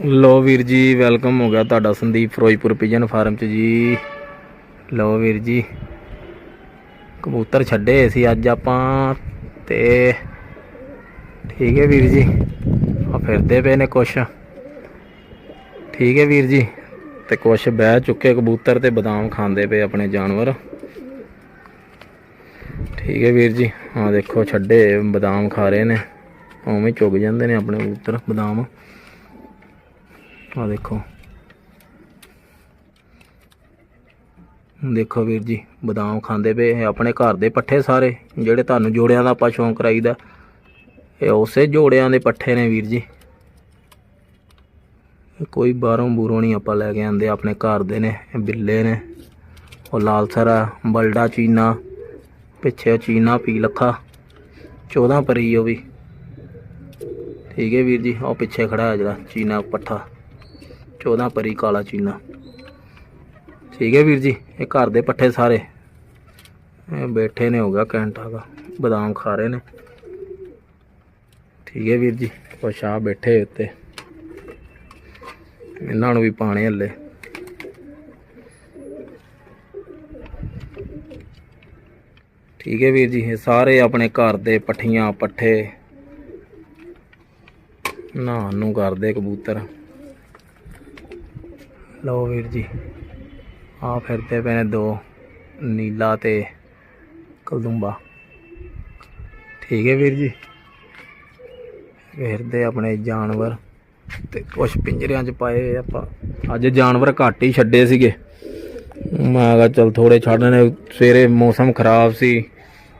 ਲੋ ਵੀਰ ਜੀ ਵੈਲਕਮ ਹੋ ਗਿਆ ਤੁਹਾਡਾ ਸੰਦੀਪ ਫਿਰੋਜ਼ਪੁਰ ਪਿਜਨ ਫਾਰਮ ਚ ਜੀ। ਲੋ ਵੀਰ ਜੀ, ਕਬੂਤਰ ਛੱਡੇ ਸੀ ਅੱਜ ਆਪਾਂ ਤੇ ਠੀਕ ਹੈ ਵੀਰ ਜੀ ਆ ਫਿਰਦੇ ਪਏ ਨੇ ਕੁਛ। ਠੀਕ ਹੈ ਵੀਰ ਜੀ, ਤੇ ਕੁਛ ਬਹਿ ਚੁੱਕੇ ਕਬੂਤਰ ਤੇ ਬਦਾਮ ਖਾਂਦੇ ਪਏ ਆਪਣੇ ਜਾਨਵਰ। ਠੀਕ ਹੈ ਵੀਰ ਜੀ ਆ ਦੇਖੋ, ਛੱਡੇ, ਬਦਾਮ ਖਾ ਰਹੇ ਨੇ। ਉਵੇਂ ਚੁੱਗ ਜਾਂਦੇ ਨੇ ਆਪਣੇ ਕਬੂਤਰ, ਬਦਾਮ। ਆ ਦੇਖੋ। ਦੇਖੋ ਵੀਰ ਜੀ, ਬਦਾਮ ਖਾਂਦੇ ਪਏ ਆਪਣੇ ਘਰ ਦੇ ਪੱਠੇ ਸਾਰੇ, ਜਿਹੜੇ ਤੁਹਾਨੂੰ ਜੋੜਿਆਂ ਦਾ ਆਪਾਂ ਸ਼ੌਂਕ ਕਰਾਈਦਾ। ਇਹ ਉਸੇ ਜੋੜਿਆਂ ਦੇ ਪੱਠੇ ਨੇ ਵੀਰ ਜੀ। ਕੋਈ ਬਾਹਰੋਂ ਬੂਰੋਂ ਨਹੀਂ ਆਪਾਂ ਲੈ ਕੇ ਆਂਦੇ ਆਪਣੇ ਘਰ ਦੇ ਨੇ ਬਿੱਲੇ ਨੇ। ਉਹ ਲਾਲਸਰਾ ਬਲਡਾ ਚੀਨਾ, ਪਿੱਛੇ ਉਹ ਚੀਨਾ ਪੀ ਲੱਖਾ 14 ਪਰੀ ਉਹ ਵੀ। ਠੀਕ ਹੈ ਵੀਰ ਜੀ, ਉਹ ਪਿੱਛੇ ਖੜਾ ਹੈ ਜਿਹੜਾ, ਚੀਨਾ ਪੱਠਾ। 14 ਪਰੀ ਕਾਲਾ ਚੀਨਾ। ਠੀਕ ਹੈ ਵੀਰ ਜੀ, ਇਹ ਘਰ ਦੇ ਪੱਠੇ ਸਾਰੇ। ਇਹ ਬੈਠੇ ਨੇ ਹੋ ਗਿਆ ਘੰਟਾ ਦਾ ਬਦਾਮ ਖਾ ਰਹੇ ਨੇ। ਠੀਕ ਹੈ ਵੀਰ ਜੀ ਕੁਛ ਆ, ਬੈਠੇ ਉੱਤੇ। ਇਹਨਾਂ ਨੂੰ ਵੀ ਪਾਣੇ ਹੱਲੇ। ਠੀਕ ਹੈ ਵੀਰ ਜੀ, ਇਹ ਸਾਰੇ ਆਪਣੇ ਘਰ ਦੇ ਪੱਠੀਆਂ, ਪੱਠੇ। ਨਹਾਉਣ ਨੂੰ ਕਰਦੇ ਕਬੂਤਰ। ਲਓ ਵੀਰ ਜੀ ਆ ਫਿਰਦੇ ਪਏ ਨੇ ਦੋ, ਨੀਲਾ ਤੇ ਕਲਦੁੰਬਾ। ਠੀਕ ਹੈ ਵੀਰ ਜੀ? ਫਿਰਦੇ ਆਪਣੇ ਜਾਨਵਰ ਤੇ ਕੁਛ ਪਿੰਜਰਿਆਂ 'ਚ ਪਾਏ ਆਪਾਂ। ਅੱਜ ਜਾਨਵਰ ਘੱਟ ਹੀ ਛੱਡੇ ਸੀਗੇ। ਮੈਂ ਕਿਹਾ ਚਲ ਥੋੜੇ ਛੱਡਣੇ ਸਵੇਰੇ ਮੌਸਮ ਖਰਾਬ ਸੀ,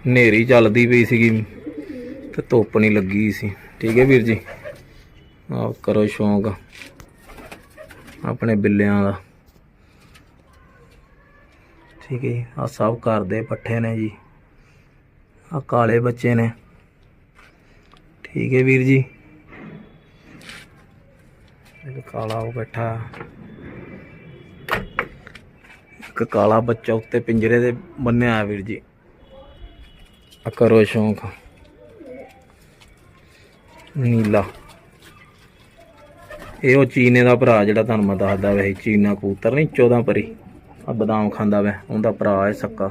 ਹਨੇਰੀ ਚੱਲਦੀ ਪਈ ਸੀਗੀ ਤੇ ਧੁੱਪ ਨਹੀਂ ਲੱਗੀ ਸੀ। ਠੀਕ ਹੈ ਵੀਰ ਜੀ? ਆਹ ਕਰੋ ਸ਼ੌਂਕ। ਆਪਣੇ ਬਿੱਲਿਆਂ ਦਾ। ਠੀਕ ਹੈ ਆ ਸਭ ਘਰ ਦੇ ਪੱਠੇ ਨੇ ਜੀ। ਆ ਕਾਲੇ ਬੱਚੇ ਨੇ। ਠੀਕ ਹੈ ਵੀਰ ਜੀ। ਇੱਕ ਕਾਲਾ ਉਹ ਬੈਠਾ। ਇੱਕ ਕਾਲਾ ਬੱਚਾ ਉੱਤੇ ਪਿੰਜਰੇ ਦੇ ਬੰਨਿਆ ਹੈ ਵੀਰ ਜੀ। ਆ ਕਰੋ ਸ਼ੌਂਕ। ਨੀਲਾ। ਇਹ ਉਹ ਚੀਨੇ ਦਾ ਭਰਾ ਜਿਹੜਾ ਤੁਹਾਨੂੰ ਮੈਂ ਦੱਸਦਾ ਵੈਸੇ ਚੀਨਾ ਕਬੂਤਰ ਨਹੀਂ 14 ਪਰੀ। ਆ ਬਦਾਮ ਖਾਂਦਾ ਵੈ, ਉਹਦਾ ਭਰਾ ਹੈ ਸੱਕਾ।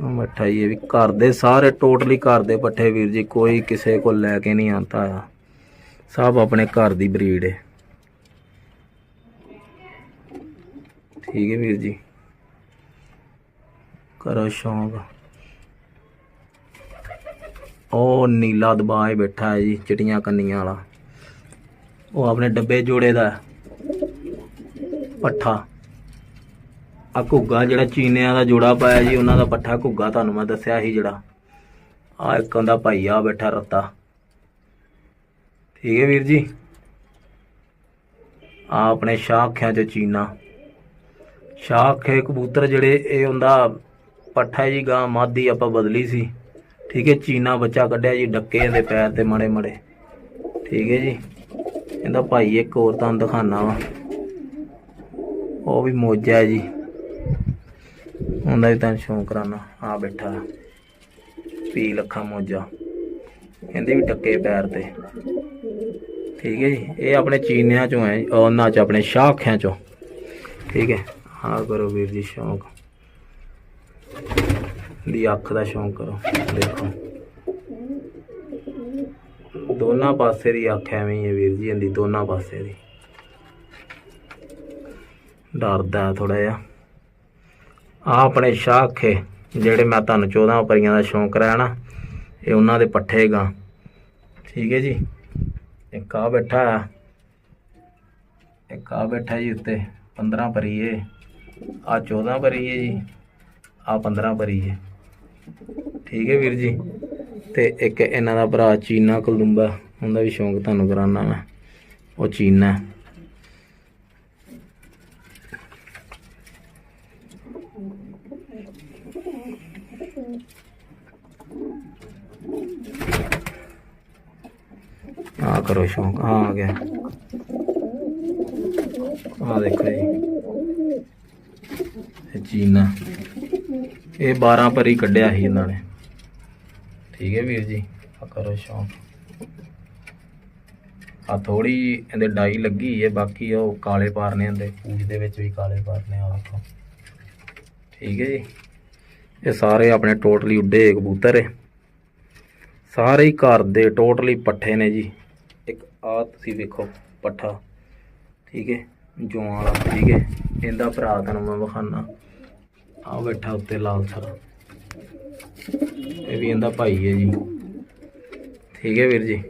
ਮੱਠਾ ਹੀ ਇਹ ਵੀ ਘਰ ਦੇ ਸਾਰੇ, ਟੋਟਲੀ ਘਰ ਦੇ ਪੱਠੇ ਵੀਰ ਜੀ, ਕੋਈ ਕਿਸੇ ਕੋਲ ਲੈ ਕੇ ਨਹੀਂ ਆਂਦਾ ਆ। ਸਭ ਆਪਣੇ ਘਰ ਦੀ ਬਰੀਡ ਹੈ ਠੀਕ ਹੈ ਵੀਰ ਜੀ। ਕਰੋ ਸ਼ੌਂਕ। ਉਹ ਨੀਲਾ ਦਬਾਏ ਬੈਠਾ ਹੈ ਜੀ ਚਿਟੀਆਂ ਕੰਨੀਆਂ ਵਾਲਾ। ਉਹ ਆਪਣੇ ਡੱਬੇ ਜੋੜੇ ਦਾ ਪੱਠਾ। ਆ ਘੁੱਗਾ ਜਿਹੜਾ ਚੀਨਿਆਂ ਦਾ ਜੋੜਾ ਪਾਇਆ ਜੀ, ਉਹਨਾਂ ਦਾ ਪੱਠਾ ਘੁੱਗਾ ਤੁਹਾਨੂੰ ਮੈਂ ਦੱਸਿਆ ਸੀ ਜਿਹੜਾ। ਆ ਇੱਕ ਉਹਦਾ ਭਾਈ ਆ ਬੈਠਾ ਰੱਤਾ। ਠੀਕ ਹੈ ਵੀਰ ਜੀ? ਆ ਆਪਣੇ ਸ਼ਾਖਿਆਂ ਚ ਚੀਨਾ। ਸ਼ਾਖੇ ਕਬੂਤਰ ਜਿਹੜੇ, ਇਹ ਹੁੰਦਾ ਪੱਠਾ ਜੀ, ਗਾਂ ਮਾਦੀ ਆਪਾਂ ਬਦਲੀ ਸੀ। ਠੀਕ ਹੈ, ਚੀਨਾ ਬੱਚਾ ਕੱਢਿਆ ਜੀ, ਡੱਕੇ ਦੇ ਪੈਰ ਤੇ ਮੜੇ ਮੜੇ ਠੀਕ ਹੈ ਜੀ? ਕਹਿੰਦਾ ਭਾਈ ਇੱਕ ਹੋਰ ਤੁਹਾਨੂੰ ਦਿਖਾਣਾ ਵਾ। ਉਹ ਵੀ ਮੋਜਾ ਜੀ। ਉਹਦਾ ਵੀ ਤੁਹਾਨੂੰ ਸ਼ੌਂਕ ਕਰਾਣਾ ਆ ਬੈਠਾ ਪੀ ਲੱਖਾਂ ਮੋਜਾ। ਇਹਦੇ ਵੀ ਟੱਕੇ ਪੈਰ ਤੇ। ਠੀਕ ਹੈ ਜੀ। ਇਹ ਆਪਣੇ ਚੀਨਿਆਂ ਚੋਂ ਹੈ। ਉਹਨਾਂ ਚ, ਆਪਣੇ ਸ਼ਾਖਿਆਂ ਚੋਂ। ਠੀਕ ਹੈ। ਹਾਂ ਕਰੋ ਵੀਰ ਜੀ ਸ਼ੌਂਕ। ਦੀ ਅੱਖ ਦਾ ਸ਼ੌਂਕ ਕਰੋ। ਦੇਖੋ। ਦੋਨਾਂ ਪਾਸੇ ਦੀ ਅੱਖ ਐਵੇਂ ਹੀ ਹੈ ਵੀਰ ਜੀ, ਇਹਦੀ ਦੋਨਾਂ ਪਾਸੇ ਦੀ। ਡਰਦਾ ਥੋੜਾ ਜਿਹਾ। ਆ ਆਪਣੇ ਸ਼ਾਖੇ ਜਿਹੜੇ ਮੈਂ ਤੁਹਾਨੂੰ 14 ਪਰੀਆਂ ਦਾ ਸ਼ੌਂਕ ਕਰਾਇਆ ਨਾ, ਇਹ ਉਹਨਾਂ ਦੇ ਪੱਠੇ ਗਾ। ਠੀਕ ਹੈ ਜੀ? ਇੱਕ ਆ ਬੈਠਾ ਆ। ਇੱਕ ਆ ਬੈਠਾ ਜੀ ਉੱਤੇ 15 ਪਰੀ ਏ ਆ 14 ਪਰੀ ਜੀ ਆ 15 ਪਰੀ ਏ ਠੀਕ ਹੈ ਵੀਰ ਜੀ? ਤੇ ਇੱਕ ਇਹਨਾਂ ਦਾ ਭਰਾ ਚੀਨਾ ਕਲਦੁੰਬਾ, ਉਹਦਾ ਵੀ ਸ਼ੌਂਕ ਤੁਹਾਨੂੰ ਕਰਾਉਣਾ ਮੈਂ, ਉਹ ਚੀਨਾ। ਆ ਕਰੋ ਸ਼ੌਂਕ ਆ ਆ ਗਿਆ। ਆ ਦੇਖੋ ਜੀ ਚੀਨਾ। ਇਹ 12 ਪਰੀ ਕੱਢਿਆ ਸੀ ਇਹਨਾਂ ਨੇ। ਠੀਕ ਹੈ ਵੀਰ ਜੀ। ਆ ਕਰੋ ਸ਼ੌਂਕ। ਆ ਥੋੜੀ ਇਹਦੇ ਡਾਈ ਲੱਗੀ ਹੈ, ਬਾਕੀ ਉਹ ਕਾਲੇ ਪਾਰਨੇ ਹੁੰਦੇ। ਪੂਛ ਦੇ ਵਿੱਚ ਵੀ ਕਾਲੇ ਪਾਰਨੇ ਆ ਵੇਖੋ ਠੀਕ ਹੈ ਜੀ। ਇਹ ਸਾਰੇ ਆਪਣੇ ਟੋਟਲੀ ਉੱਡੇ ਕਬੂਤਰ ਹੈ ਸਾਰੇ ਹੀ ਘਰ ਦੇ ਟੋਟਲੀ ਪੱਠੇ ਨੇ ਜੀ। ਇੱਕ ਆ ਤੁਸੀਂ ਵੇਖੋ ਪੱਠਾ। ਠੀਕ ਹੈ। ਜੋਆਂ ਵਾਲਾ ਠੀਕ ਹੈ। ਇਹਦਾ ਭਰਾ ਤੁਹਾਨੂੰ ਮੈਂ ਵਿਖਾਣਾ ਆ ਬੈਠਾ ਉੱਤੇ ਲਾਲ ਸਰ। ਇਹ ਵੀ ਇਹਦਾ ਭਾਈ ਹੈ ਜੀ। ਠੀਕ ਹੈ ਵੀਰ ਜੀ।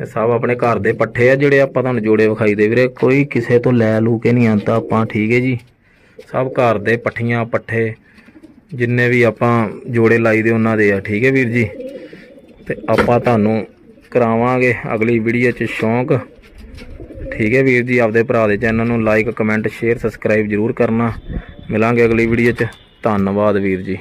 ਇਹ ਸਭ ਆਪਣੇ ਘਰ ਦੇ ਪੱਠੇ ਆ ਜਿਹੜੇ ਆਪਾਂ ਤੁਹਾਨੂੰ ਜੋੜੇ ਵਿਖਾਈ ਦੇ ਵੀਰੇ। ਕੋਈ ਕਿਸੇ ਤੋਂ ਲੈ ਲੂ ਕੇ ਨਹੀਂ ਆਂਦਾ, ਆਪਾਂ ਠੀਕ ਹੈ ਜੀ। ਸਭ ਘਰ ਦੇ ਪੱਠੀਆਂ, ਪੱਠੇ, ਜਿੰਨੇ ਵੀ ਆਪਾਂ ਜੋੜੇ ਲਾਈ ਦੇ ਉਹਨਾਂ ਦੇ ਆ, ਠੀਕ ਹੈ ਵੀਰ ਜੀ। ਤੇ ਆਪਾਂ ਤੁਹਾਨੂੰ ਕਰਾਵਾਂਗੇ ਅਗਲੀ ਵੀਡੀਓ 'ਚ ਸ਼ੌਂਕ। ਠੀਕ ਹੈ ਵੀਰ ਜੀ, ਆਪਦੇ ਭਰਾ ਦੇ ਚੈਨਲ ਨੂੰ ਲਾਈਕ ਕਮੈਂਟ ਸ਼ੇਅਰ ਸਬਸਕ੍ਰਾਈਬ ਜਰੂਰ ਕਰਨਾ। ਮਿਲਾਂਗੇ ਅਗਲੀ ਵੀਡੀਓ 'ਚ। ਧੰਨਵਾਦ ਵੀਰ ਜੀ।